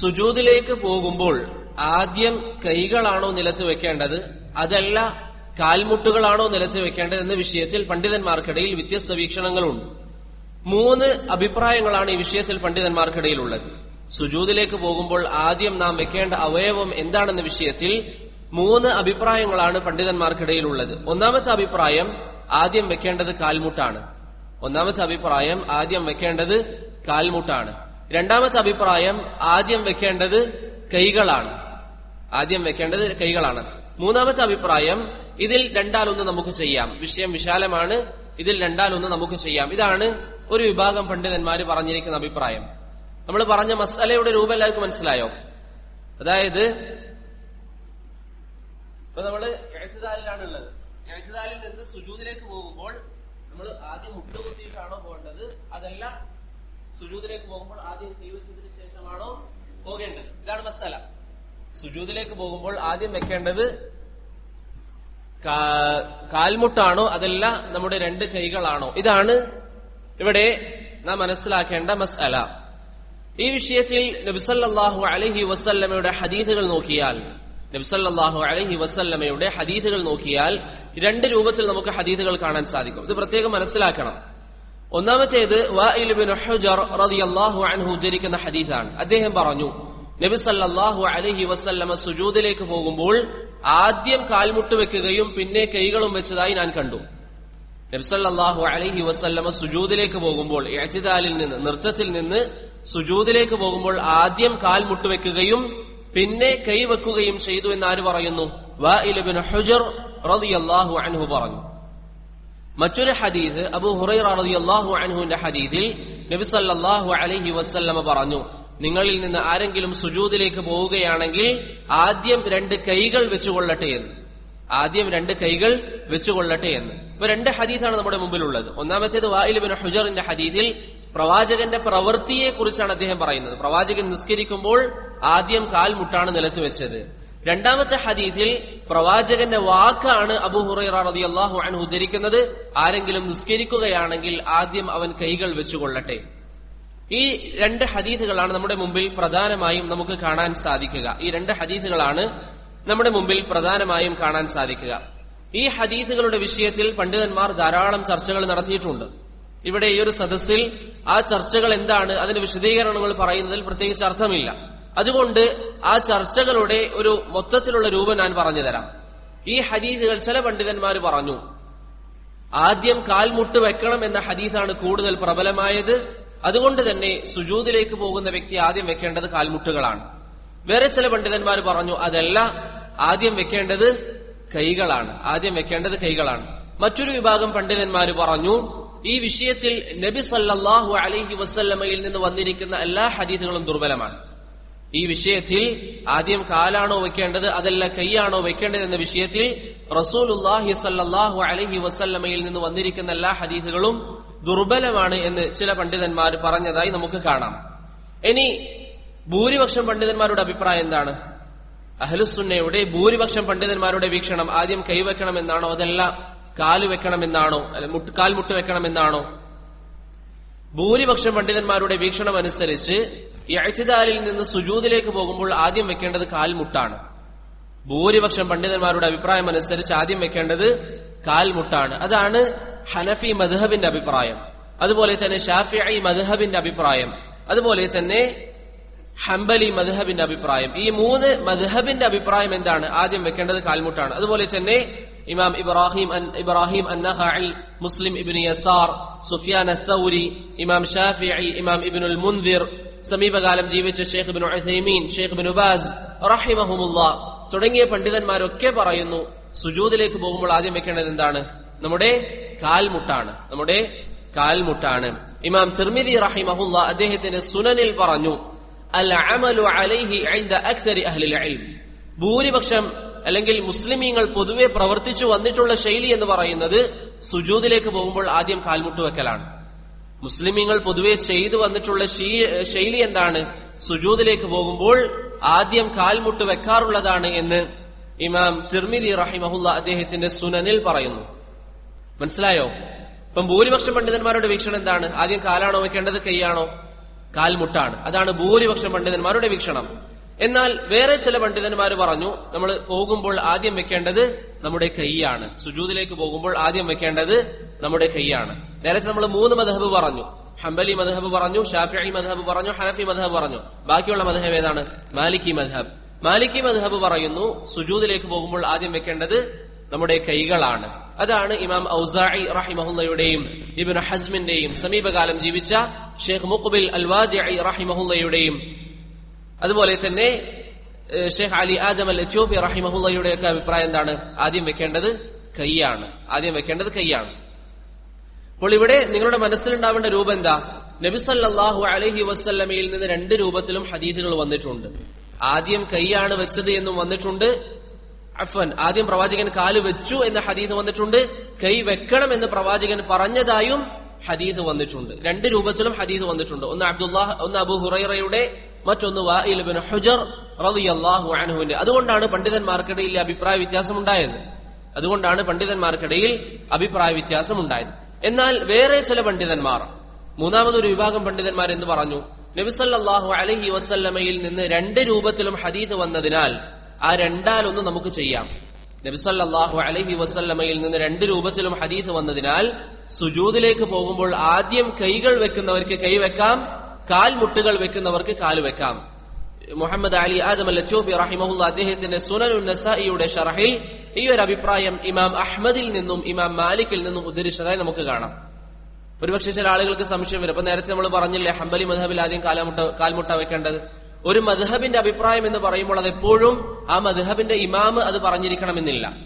സുജൂദിലേക്ക് പോകുമ്പോൾ ആദ്യം കൈകളാണോ നിലത്ത് വെക്കേണ്ടത്? അതല്ല കാൽമുട്ടുകളാണോ നിലത്ത് വെക്കേണ്ടത് എന്ന വിഷയത്തിൽ പണ്ഡിതന്മാർക്കിടയിൽ വ്യത്യസ്ത വീക്ഷണങ്ങളുണ്ട്. മൂന്ന് അഭിപ്രായങ്ങളാണ് ഈ വിഷയത്തിൽ പണ്ഡിതന്മാർക്കിടയിലുള്ളത്. സുജൂതിലേക്ക് പോകുമ്പോൾ ആദ്യം നാം വെക്കേണ്ട അവയവം എന്താണെന്ന വിഷയത്തിൽ മൂന്ന് അഭിപ്രായങ്ങളാണ് പണ്ഡിതന്മാർക്കിടയിലുള്ളത്. ഒന്നാമത്തെ അഭിപ്രായം ആദ്യം വെക്കേണ്ടത് കാൽമുട്ടാണ്. ഒന്നാമത്തെ അഭിപ്രായം ആദ്യം വെക്കേണ്ടത് കാൽമുട്ടാണ്. രണ്ടാമത്തെ അഭിപ്രായം ആദ്യം വെക്കേണ്ടത് കൈകളാണ്. ആദ്യം വെക്കേണ്ടത് കൈകളാണ്. മൂന്നാമത്തെ അഭിപ്രായം ഇതിൽ രണ്ടാലൊന്ന് നമുക്ക് ചെയ്യാം. വിഷയം വിശാലമാണ്. ഇതിൽ രണ്ടാലൊന്ന് നമുക്ക് ചെയ്യാം. ഇതാണ് ഒരു വിഭാഗം പണ്ഡിതന്മാർ പറഞ്ഞിരിക്കുന്ന അഭിപ്രായം. നമ്മൾ പറഞ്ഞ മസാലയുടെ രൂപം എല്ലാവർക്കും മനസ്സിലായോ? അതായത് ഇപ്പൊ നമ്മൾ എഴുത്തുതാലിലാണ് ഉള്ളത് എഴുത്തുതാലിൽ നിന്ന് സുജൂതിലേക്ക് പോകുമ്പോൾ നമ്മൾ ആദ്യം മുട്ടുകുത്തിയിട്ടാണോ പോകേണ്ടത്? അതല്ല സുജൂദിലേക്ക് പോകുമ്പോൾ ആദ്യം കൈവച്ചതിന് ശേഷമാണോ പോകേണ്ടത്? ഇതാണ് മസാല. സുജൂദിലേക്ക് പോകുമ്പോൾ ആദ്യം വെക്കേണ്ടത് കാൽമുട്ടാണോ അതല്ല നമ്മുടെ രണ്ട് കൈകളാണോ? ഇതാണ് ഇവിടെ നാം മനസ്സിലാക്കേണ്ട മസാല. ഈ വിഷയത്തിൽ നബിസല്ലാഹു അലഹി വസല്ലമയുടെ ഹദീഥുകൾ നോക്കിയാൽ നബിസല്ലാഹു അലഹി വസല്ലമയുടെ ഹദീഥുകൾ നോക്കിയാൽ രണ്ട് രൂപത്തിൽ നമുക്ക് ഹദീഥുകൾ കാണാൻ സാധിക്കും. ഇത് പ്രത്യേകം മനസ്സിലാക്കണം. ഒന്നാമത്തേത് ഹുജർ അൻഹു ഉദ്ധരിക്കുന്ന ഹദീസാണ്. അദ്ദേഹം പറഞ്ഞു നബി സല്ലാഹു അലഹി വസല്ലമ സുജൂദിലേക്ക് പോകുമ്പോൾ ആദ്യം കാൽമുട്ട് വെക്കുകയും പിന്നെ കൈകളും വെച്ചതായി ഞാൻ കണ്ടു. നബി സല്ലല്ലാഹു അലൈഹി വസല്ലമ സുജൂദിലേക്ക് പോകുമ്പോൾ എഴുതിദാലിൽ നിന്ന് നൃത്തത്തിൽ നിന്ന് സുജൂദിലേക്ക് പോകുമ്പോൾ ആദ്യം കാൽ മുട്ടുവെക്കുകയും പിന്നെ കൈ വെക്കുകയും ചെയ്തു എന്ന് ആര് പറയുന്നു വാഇലുബിൻ ഹുജർ റളിയല്ലാഹു അൻഹു പറഞ്ഞു. മറ്റൊരു ഹദീദ് അബു ഹുറൈറ റളിയല്ലാഹു അൻഹുവിന്റെ ഹദീദിൽ നബി സല്ലാഹു അലഹി വസ്ല്ലമ പറഞ്ഞു നിങ്ങളിൽ നിന്ന് ആരെങ്കിലും സുജൂദിലേക്ക് പോവുകയാണെങ്കിൽ ആദ്യം രണ്ട് കൈകൾ വെച്ചുകൊള്ളട്ടെ എന്ന്. ആദ്യം രണ്ട് കൈകൾ വെച്ചുകൊള്ളട്ടെ എന്ന്. ഇപ്പൊ രണ്ട് ഹദീസാണ് നമ്മുടെ മുമ്പിലുള്ളത്. ഒന്നാമത്തേത് വായിൽ ബിൻ ഹുജറിന്റെ ഹദീദിൽ പ്രവാചകന്റെ പ്രവൃത്തിയെ കുറിച്ചാണ് അദ്ദേഹം പറയുന്നത്. പ്രവാചകൻ നിസ്കരിക്കുമ്പോൾ ആദ്യം കാൽ മുട്ടാണ് നിലത്ത് വെച്ചത്. രണ്ടാമത്തെ ഹദീസിൽ പ്രവാചകന്റെ വാക്കാണ് അബു ഹുറൈറ റളിയല്ലാഹു അൻഹു ഉദ്ധരിക്കുന്നത്. ആരെങ്കിലും നിസ്കരിക്കുകയാണെങ്കിൽ ആദ്യം അവൻ കൈകൾ വെച്ചുകൊള്ളട്ടെ. ഈ രണ്ട് ഹദീസുകളാണ് നമ്മുടെ മുമ്പിൽ പ്രധാനമായും നമുക്ക് കാണാൻ സാധിക്കുക. ഈ രണ്ട് ഹദീഥുകളാണ് നമ്മുടെ മുമ്പിൽ പ്രധാനമായും കാണാൻ സാധിക്കുക. ഈ ഹദീസുകളുടെ വിഷയത്തിൽ പണ്ഡിതന്മാർ ധാരാളം ചർച്ചകൾ നടത്തിയിട്ടുണ്ട്. ഇവിടെ ഈ ഒരു സദസ്സിൽ ആ ചർച്ചകൾ എന്താണ് അതിന്റെ വിശദീകരണങ്ങൾ പറയുന്നതിൽ പ്രത്യേകിച്ച് അർത്ഥമില്ല. അതുകൊണ്ട് ആ ചർച്ചകളുടെ ഒരു മൊത്തത്തിലുള്ള രൂപം ഞാൻ പറഞ്ഞു തരാം ഈ ഹദീസുകൾ ചില പണ്ഡിതന്മാർ പറഞ്ഞു ആദ്യം കാൽമുട്ട് വെക്കണം എന്ന ഹദീസാണ് കൂടുതൽ പ്രബലമായത്. അതുകൊണ്ട് തന്നെ സുജൂദിലേക്ക് പോകുന്ന വ്യക്തി ആദ്യം വെക്കേണ്ടത് കാൽമുട്ടുകളാണ് വേറെ ചില പണ്ഡിതന്മാർ പറഞ്ഞു അതല്ല ആദ്യം വെക്കേണ്ടത് കൈകളാണ്. ആദ്യം വെക്കേണ്ടത് കൈകളാണ്. മറ്റൊരു വിഭാഗം പണ്ഡിതന്മാർ പറഞ്ഞു ഈ വിഷയത്തിൽ നബി സല്ലാഹു അലഹി വസ്ല്ലമയിൽ നിന്ന് വന്നിരിക്കുന്ന എല്ലാ ഹദീസുകളും ദുർബലമാണ്. ഈ വിഷയത്തിൽ ആദ്യം കാലാണോ വെക്കേണ്ടത് അതല്ല കൈയാണോ വെക്കേണ്ടത് എന്ന വിഷയത്തിൽ റസൂലുല്ലാഹി അലഹി വസല്ലമയിൽ നിന്ന് വന്നിരിക്കുന്ന എല്ലാ ഹദീസുകളും ദുർബലമാണ് എന്ന് ചില പണ്ഡിതന്മാർ പറഞ്ഞതായി നമുക്ക് കാണാം. ഇനി ഭൂരിപക്ഷം പണ്ഡിതന്മാരുടെ അഭിപ്രായം എന്താണ്? അഹലുസുന്നയുടെ ഭൂരിപക്ഷം പണ്ഡിതന്മാരുടെ വീക്ഷണം ആദ്യം കൈവെക്കണം എന്നാണോ അതല്ല കാൽ വെക്കണമെന്നാണോ അല്ല മുട്ട് കാൽമുട്ട് വെക്കണമെന്നാണോ? ഭൂരിപക്ഷം പണ്ഡിതന്മാരുടെ വീക്ഷണം അനുസരിച്ച് അഴ്ചിദാലിൽ നിന്ന് സുജൂദിലേക്ക് പോകുമ്പോൾ ആദ്യം വെക്കേണ്ടത് കാൽമുട്ടാണ്. ഭൂരിപക്ഷം പണ്ഡിതന്മാരുടെ അഭിപ്രായം അനുസരിച്ച് ആദ്യം വെക്കേണ്ടത് കാൽമുട്ടാണ്. അതാണ് ഹനഫി മധുഹബിന്റെ അഭിപ്രായം. അതുപോലെ തന്നെ ഷാഫിഐ മധുഹബിന്റെ അഭിപ്രായം. അതുപോലെ തന്നെ ഹംബലി മധുഹബിന്റെ അഭിപ്രായം. ഈ മൂന്ന് മധുഹബിന്റെ അഭിപ്രായം എന്താണ്? ആദ്യം വെക്കേണ്ടത് കാൽമുട്ടാണ്. അതുപോലെ തന്നെ ഇമാം ഇബ്രാഹിം ഇബ്രാഹിം അന്നഹായി മുസ്ലിം ഇബിൻ യസാർ സുഫിയാൻ അസൌരി ഇമാം ഷാഫിഐ ഇമാം ഇബിനുൽ മുൻദിർ സമീപകാലം ജീവിച്ച Sheikh bin Uthaymeen Sheikh bin ഉബാസ് റഹിമഹുമുല്ല തുടങ്ങിയ പണ്ഡിതന്മാരൊക്കെ പറയുന്നു സുജൂദിലേക്ക് പോകുമ്പോൾ ആദ്യം വെക്കേണ്ടത് എന്താണ്? നമ്മുടെ കാൽമുട്ടാണ്. നമ്മുടെ കാൽമുട്ടാണ്. ഇമാം തിർമിദി റഹിമഹുല്ല അദ്ദേഹത്തിന്റെ സുനനിൽ പറഞ്ഞു അൽ അമലു അലൈഹി അക്സരി അഹ്ലിൽ ഭൂരിപക്ഷം അല്ലെങ്കിൽ മുസ്ലിമീങ്ങൾ പൊതുവെ പ്രവർത്തിച്ചു വന്നിട്ടുള്ള ശൈലി എന്ന് പറയുന്നത് സുജൂദിലേക്ക് പോകുമ്പോൾ ആദ്യം കാൽമുട്ട് വെക്കലാണ്. മുസ്ലിമീങ്ങൾ പൊതുവെ ചെയ്തു വന്നിട്ടുള്ള ശൈലി എന്താണ്? സുജൂദിലേക്ക് പോകുമ്പോൾ ആദ്യം കാൽമുട്ട് വെക്കാറുള്ളതാണ് എന്ന് ഇമാം തിർമിദി റഹിമഹുല്ല അദ്ദേഹത്തിന്റെ സുനനിൽ പറയുന്നു. മനസ്സിലായോ? ഇപ്പം ഭൂരിപക്ഷം പണ്ഡിതന്മാരുടെ വീക്ഷണം എന്താണ്? ആദ്യം കാലാണോ വെക്കേണ്ടത് കൈയാണോ? കാൽമുട്ടാണ്. അതാണ് ഭൂരിപക്ഷം പണ്ഡിതന്മാരുടെ വീക്ഷണം. എന്നാൽ വേറെ ചില പണ്ഡിതന്മാർ പറഞ്ഞു നമ്മൾ പോകുമ്പോൾ ആദ്യം വെക്കേണ്ടത് നമ്മുടെ കൈയാണ്. സുജൂതിലേക്ക് പോകുമ്പോൾ ആദ്യം വെക്കേണ്ടത് നമ്മുടെ കൈയാണ്. നേരത്തെ നമ്മൾ മൂന്ന് മധഹബ് പറഞ്ഞു. ഹംബലി മധഹബ് പറഞ്ഞു ഷാഫി മധഹബ് പറഞ്ഞു ഹനഫി മധഹബ് പറഞ്ഞു. ബാക്കിയുള്ള മധഹബ് ഏതാണ്? മാലിക്കി മധഹബ്. മാലിക്കി മധഹബ് പറയുന്നു സുജൂതിലേക്ക് പോകുമ്പോൾ ആദ്യം വെക്കേണ്ടത് നമ്മുടെ കൈകളാണ്. അതാണ് ഇമാം ഔസായി റഹിമഹുല്ലയുടെയും ഇബിൻ ഹസ്മിന്റെയും സമീപകാലം ജീവിച്ച ഷെയ്ഖ് മുഖബിൽ അൽവാജി റഹിമഹുല്ലയുടെയും അതുപോലെ തന്നെ Sheikh Ali Adam al Ethiopia റഹിമഹുല്ലയുടെ ഒക്കെ അഭിപ്രായം എന്താണ്? ആദ്യം വെക്കേണ്ടത് കൈയാണ്. ആദ്യം വെക്കേണ്ടത് കൈയാണ്. അപ്പോൾ ഇവിടെ നിങ്ങളുടെ മനസ്സിലുണ്ടാവേണ്ട രൂപം എന്താ? നബി സല്ലല്ലാഹു അലൈഹി വസല്ലമയിൽ നിന്ന് രണ്ട് രൂപത്തിലും ഹദീദുകൾ വന്നിട്ടുണ്ട്. ആദ്യം കൈയാണ് വെച്ചത് എന്നും വന്നിട്ടുണ്ട്. അഫൻ ആദ്യം പ്രവാചകൻ കാൽ വെച്ചു എന്ന ഹദീദ് വന്നിട്ടുണ്ട്. കൈ വെക്കണം എന്ന് പ്രവാചകൻ പറഞ്ഞതായും ഹദീദ് വന്നിട്ടുണ്ട്. രണ്ട് രൂപത്തിലും ഹദീദ് വന്നിട്ടുണ്ട്. ഒന്ന് അബ്ദുല്ലാഹ് ഒന്ന് അബു ഹുറൈറയുടെ മറ്റൊന്ന് വാഇൽ ബിൻ ഹുജർ റളിയല്ലാഹു അൻഹുവിന്റെ. അതുകൊണ്ടാണ് പണ്ഡിതന്മാർക്കിടയിൽ അഭിപ്രായ വ്യത്യാസം ഉണ്ടായത് അതുകൊണ്ടാണ് പണ്ഡിതന്മാർക്കിടയിൽ അഭിപ്രായ വ്യത്യാസം ഉണ്ടായത് എന്നാൽ വേറെ ചില പണ്ഡിതന്മാർ മൂന്നാമതൊരു വിഭാഗം പണ്ഡിതന്മാർ എന്ന് പറഞ്ഞു? നബിസല്ലാഹു അലഹി വസല്ലമയിൽ നിന്ന് രണ്ട് രൂപത്തിലും ഹദീദ് വന്നതിനാൽ ആ രണ്ടാലൊന്ന് നമുക്ക് ചെയ്യാം. നബിസല്ലാഹു അലഹി വസല്ലമയിൽ നിന്ന് രണ്ട് രൂപത്തിലും ഹദീദ് വന്നതിനാൽ സുജൂദിലേക്ക് പോകുമ്പോൾ ആദ്യം കൈകൾ വെക്കുന്നവർക്ക് കൈ വെക്കാം കാൽമുട്ടുകൾ വെക്കുന്നവർക്ക് കാൽ വെക്കാം. മുഹമ്മദ് അലി ആദം അൽ ചോബി റഹിമഹുല്ല അദ്ദേഹത്തിന്റെ സുനൽ നസായിയുടെ ഷറഹിൽ ഈ ഒരു അഭിപ്രായം ഇമാം അഹ്മദിൽ നിന്നും ഇമാം മാലിക്കിൽ നിന്നും ഉദ്ധരിച്ചതായി നമുക്ക് കാണാം. ഒരുപക്ഷെ ചില ആളുകൾക്ക് സംശയം വരും. അപ്പൊ നേരത്തെ നമ്മൾ പറഞ്ഞില്ലേ ഹംബലി മധബിൽ ആദ്യം കാലമുട്ട കാൽമുട്ട വെക്കേണ്ടത്. ഒരു മധഹബിന്റെ അഭിപ്രായം എന്ന് പറയുമ്പോൾ അത് എപ്പോഴും ആ മധഹബിന്റെ ഇമാമ് അത് പറഞ്ഞിരിക്കണമെന്നില്ല.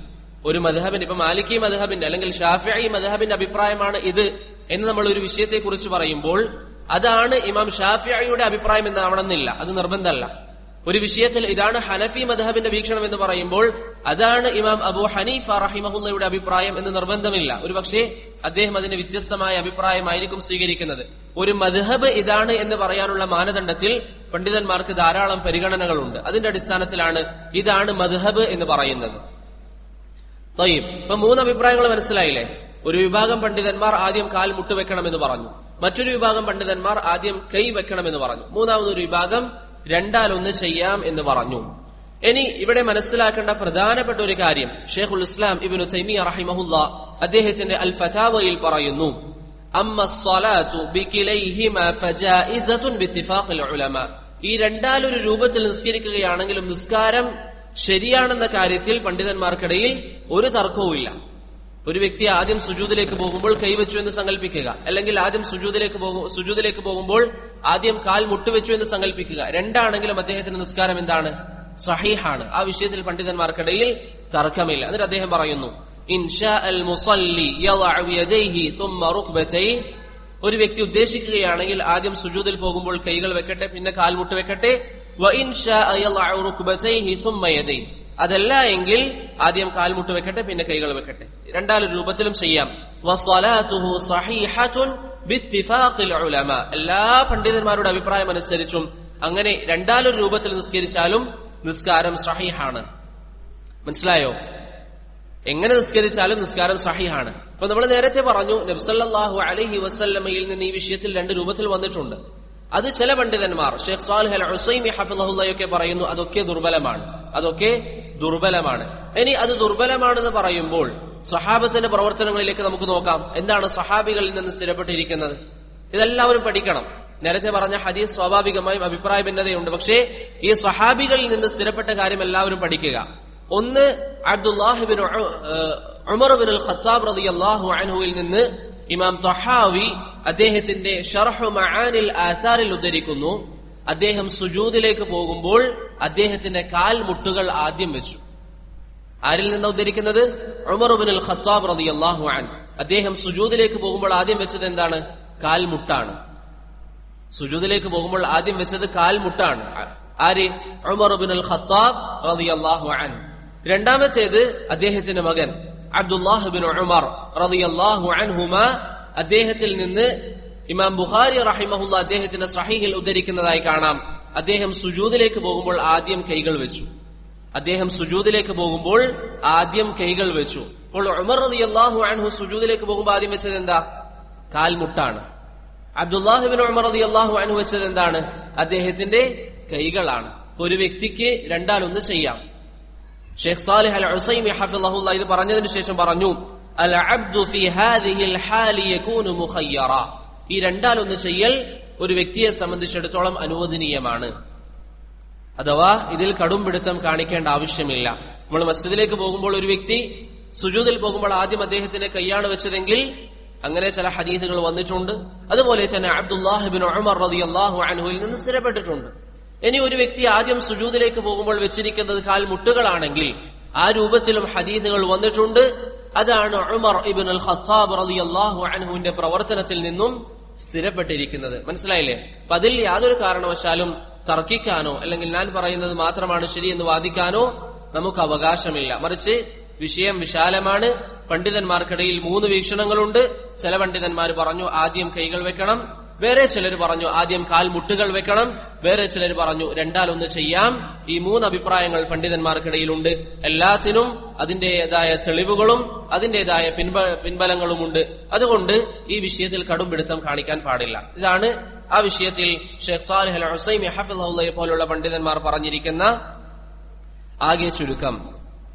ഒരു മധഹബിന്റെ ഇപ്പൊ മാലിക്കി മധഹബിന്റെ അല്ലെങ്കിൽ ഷാഫി മധഹബിന്റെ അഭിപ്രായമാണ് ഇത് എന്ന് നമ്മൾ ഒരു വിഷയത്തെ കുറിച്ച് പറയുമ്പോൾ അതാണ് ഇമാം ഷാഫിയുടെ അഭിപ്രായം എന്നാവണമെന്നില്ല അത് നിർബന്ധമല്ല. ഒരു വിഷയത്തിൽ ഇതാണ് ഹനഫി മദ്ഹബിന്റെ വീക്ഷണം എന്ന് പറയുമ്പോൾ അതാണ് ഇമാം അബു ഹനീഫ റഹിമഹുല്ലയുടെ അഭിപ്രായം എന്ന് നിർബന്ധമില്ല. ഒരു പക്ഷേ അദ്ദേഹം അതിന് വ്യത്യസ്തമായ അഭിപ്രായമായിരിക്കും സ്വീകരിക്കുന്നത്. ഒരു മദ്ഹബ് ഇതാണ് എന്ന് പറയാനുള്ള മാനദണ്ഡത്തിൽ പണ്ഡിതന്മാർക്ക് ധാരാളം പരിഗണനകളുണ്ട്. അതിന്റെ അടിസ്ഥാനത്തിലാണ് ഇതാണ് മദ്ഹബ് എന്ന് പറയുന്നത്. തയ്യം. ഇപ്പൊ മൂന്ന് അഭിപ്രായങ്ങൾ മനസ്സിലായില്ലേ? ഒരു വിഭാഗം പണ്ഡിതന്മാർ ആദ്യം കാൽ മുട്ടുവെക്കണമെന്ന് പറഞ്ഞു. മറ്റൊരു വിഭാഗം പണ്ഡിതന്മാർ ആദ്യം കൈ വെക്കണമെന്ന് പറഞ്ഞു. മൂന്നാമതൊരു വിഭാഗം രണ്ടാൽ ഒന്ന് ചെയ്യാം എന്ന് പറഞ്ഞു. ഇനി ഇവിടെ മനസ്സിലാക്കേണ്ട പ്രധാനപ്പെട്ട ഒരു കാര്യം. ഷെയ്ഖുൽ ഇസ്ലാം ഇബിനു തൈമിയ റഹിമഹുല്ല അദ്ദേഹത്തിന്റെ അൽ ഫതാവയിൽ പറയുന്നു ഈ രണ്ടാലൊരു രൂപത്തിൽ നിസ്കരിക്കുകയാണെങ്കിലും നിസ്കാരം ശരിയാണെന്ന കാര്യത്തിൽ പണ്ഡിതന്മാർക്കിടയിൽ ഒരു തർക്കവുമില്ല. ഒരു വ്യക്തി ആദ്യം സുജൂതിലേക്ക് പോകുമ്പോൾ കൈവച്ചു എന്ന് സങ്കല്പിക്കുക അല്ലെങ്കിൽ ആദ്യം സുജൂതിലേക്ക് പോകും സുജൂതിലേക്ക് പോകുമ്പോൾ ആദ്യം കാൽ മുട്ടുവെച്ചു എന്ന് സങ്കല്പിക്കുക രണ്ടാണെങ്കിലും അദ്ദേഹത്തിന്റെ നിസ്കാരം എന്താണ്? സഹീഹാണ്. ആ വിഷയത്തിൽ പണ്ഡിതന്മാർക്കിടയിൽ തർക്കമില്ല. എന്നിട്ട് അദ്ദേഹം പറയുന്നു ഒരു വ്യക്തി ഉദ്ദേശിക്കുകയാണെങ്കിൽ ആദ്യം സുജൂതിൽ പോകുമ്പോൾ കൈകൾ വെക്കട്ടെ പിന്നെ കാൽമുട്ട് വെക്കട്ടെ. അതല്ല എങ്കിൽ ആദ്യം കാൽമുട്ട് വെക്കട്ടെ പിന്നെ കൈകൾ വെക്കട്ടെ. രണ്ടാലും രൂപത്തിലും ചെയ്യാം. എല്ലാ പണ്ഡിതന്മാരുടെ അഭിപ്രായം അനുസരിച്ചും അങ്ങനെ രണ്ടാലൊരു രൂപത്തിൽ നിസ്കരിച്ചാലും നിസ്കാരം സഹീഹാണ്. മനസ്സിലായോ? എങ്ങനെ നിസ്കരിച്ചാലും നിസ്കാരം സഹിഹാണ്. അപ്പൊ നമ്മൾ നേരത്തെ പറഞ്ഞു നബ്സല്ലാഹു അലഹി വസ്ല്ലമയിൽ നിന്ന് ഈ വിഷയത്തിൽ രണ്ട് രൂപത്തിൽ വന്നിട്ടുണ്ട്. അത് ചില പണ്ഡിതന്മാർ ഷെയ്ഖ് സാൽഹൽ ഹുസൈമി ഹഫിള്ളയൊക്കെ പറയുന്നു അതൊക്കെ ദുർബലമാണ്. അതൊക്കെ ദുർബലമാണ്. ഇനി അത് ദുർബലമാണെന്ന് പറയുമ്പോൾ സഹാബത്തിന്റെ പ്രവർത്തനങ്ങളിലേക്ക് നമുക്ക് നോക്കാം. എന്താണ് സഹാബികളിൽ നിന്ന് സ്ഥിരപ്പെട്ടിരിക്കുന്നത്? ഇതെല്ലാവരും പഠിക്കണം. നേരത്തെ പറഞ്ഞ ഹദീസ് സ്വാഭാവികമായും അഭിപ്രായ ഭിന്നതയുണ്ട് പക്ഷേ ഈ സഹാബികളിൽ നിന്ന് സ്ഥിരപ്പെട്ട കാര്യം എല്ലാവരും പഠിക്കുക. ഒന്ന് അബ്ദുല്ലാഹിബിൻ ഉമർ ബിൻ അൽ ഖത്താബ് അൻഹുവിൽ നിന്ന് ഇമാം തൊഹാവി അദ്ദേഹത്തിന്റെ ഷർഹു മആനിൽ ആസാറിൽ ഉദ്ധരിക്കുന്നു. അദ്ദേഹം സുജൂദിലേക്ക് പോകുമ്പോൾ അദ്ദേഹത്തിന്റെ കാൽമുട്ടുകൾ ആദ്യം വെച്ചു. ആരിൽ നിന്ന് ഉദ്ധരിക്കുന്നത്? ഉമർ ബിൻ അൽ ഖത്താബ് റളിയല്ലാഹു അൻ അദ്ദേഹം സുജൂദിലേക്ക് പോകുമ്പോൾ ആദ്യം വെച്ചത് എന്താണ്? കാൽമുട്ടാണ് സുജൂദിലേക്ക് പോകുമ്പോൾ ആദ്യം വെച്ചത് കാൽമുട്ടാണ് ആര്? ഉമർ ബിൻ അൽ ഖത്താബ് റളിയല്ലാഹു അൻ രണ്ടാമത്തേത് അദ്ദേഹത്തിന്റെ മകൻ അബ്ദുല്ലാഹുബിൻ ഉമർ റളിയല്ലാഹു അൻഹുമ അദ്ദേഹത്തിൽ നിന്ന് ഇമാം ബുഖാരി റഹിമഹുല്ല അദ്ദേഹത്തിന്റെ സഹീഹിൽ ഉദ്ധരിക്കുന്നതായി കാണാം. അദ്ദേഹം സുജൂതിലേക്ക് പോകുമ്പോൾ ആദ്യം കൈകൾ വെച്ചു. അദ്ദേഹം സുജൂതിലേക്ക് പോകുമ്പോൾ ആദ്യം കൈകൾ വെച്ചു. അപ്പോൾ ഉമർ റളിയല്ലാഹു അൻഹു സുജൂതിലേക്ക് പോകുമ്പോൾ ആദ്യം വെച്ചത് എന്താ? കാൽമുട്ടാണ്. അബ്ദുല്ലാഹിബിൻ ഉമർ റതി അള്ളാഹു അനു വെച്ചത് എന്താണ്? അദ്ദേഹത്തിന്റെ കൈകളാണ്. ഒരു വ്യക്തിക്ക് രണ്ടാലൊന്ന് ചെയ്യാം. ഷെയ്ഖ് സാലിഹ് അൽ ഉസൈമി ഹഫിളഹുല്ല ഇത് പറഞ്ഞതിന് ശേഷം പറഞ്ഞു അൽ അബ്ദു ഫി ഹാദിഹിൽ ഹാലി യകൂനു മുഖയ്യറ. ഈ രണ്ടാലൊന്ന് ചെയ്യൽ ഒരു വ്യക്തിയെ സംബന്ധിച്ചിടത്തോളം അനുവദനീയമാണ്. അഥവാ ഇതിൽ കടും പിടുത്തം കാണിക്കേണ്ട ആവശ്യമില്ല. നമ്മൾ മസ്ജിദിലേക്ക് പോകുമ്പോൾ ഒരു വ്യക്തി സുജൂതിൽ പോകുമ്പോൾ ആദ്യം അദ്ദേഹത്തിന്റെ കൈയാണ് വെച്ചതെങ്കിൽ അങ്ങനെ ചില ഹദീസുകൾ വന്നിട്ടുണ്ട്. അതുപോലെ തന്നെ അബ്ദുല്ലാഹിബിൻ ഉമർ റതി അള്ളാഹു അൻഹുവിൽ നിന്ന് സ്ഥിരപ്പെട്ടിട്ടുണ്ട്. ഇനി ഒരു വ്യക്തി ആദ്യം സുജൂതിലേക്ക് പോകുമ്പോൾ വെച്ചിരിക്കുന്നത് കാൽ മുട്ടുകളാണെങ്കിൽ ആ രൂപത്തിലും ഹദീസുകൾ വന്നിട്ടുണ്ട്. അതാണ് ഉമർ ഇബിൻ അൽ ഖത്താബ് റതി അള്ളാഹു അൻഹുവിന്റെ പ്രവർത്തനത്തിൽ നിന്നും സ്ഥിരപ്പെട്ടിരിക്കുന്നത്. മനസ്സിലായില്ലേ? അപ്പൊ അതിൽ യാതൊരു കാരണവശാലും തർക്കിക്കാനോ അല്ലെങ്കിൽ ഞാൻ പറയുന്നത് മാത്രമാണ് ശരി എന്ന് വാദിക്കാനോ നമുക്ക് അവകാശമില്ല. മറിച്ച് വിഷയം വിശാലമാണ്. പണ്ഡിതന്മാർക്കിടയിൽ മൂന്ന് വീക്ഷണങ്ങളുണ്ട്. ചില പണ്ഡിതന്മാർ പറഞ്ഞു ആദ്യം കൈകൾ വെക്കണം വേറെ ചിലർ പറഞ്ഞു ആദ്യം കാൽ മുട്ടുകൾ വെക്കണം. വേറെ ചിലർ പറഞ്ഞു രണ്ടാലൊന്ന് ചെയ്യാം. ഈ മൂന്ന് അഭിപ്രായങ്ങൾ പണ്ഡിതന്മാർക്കിടയിലുണ്ട്. എല്ലാത്തിനും അതിന്റേതായ തെളിവുകളും അതിന്റേതായ പിൻബ പിൻബലങ്ങളുമുണ്ട്. അതുകൊണ്ട് ഈ വിഷയത്തിൽ കടുംപിടുത്തം കാണിക്കാൻ പാടില്ല. ഇതാണ് ആ വിഷയത്തിൽ ഷെയ്ഖ് സാലിഹ് അൽ ഹഫിള്ളയെ പോലുള്ള പണ്ഡിതന്മാർ പറഞ്ഞിരിക്കുന്ന ആകെ ചുരുക്കം.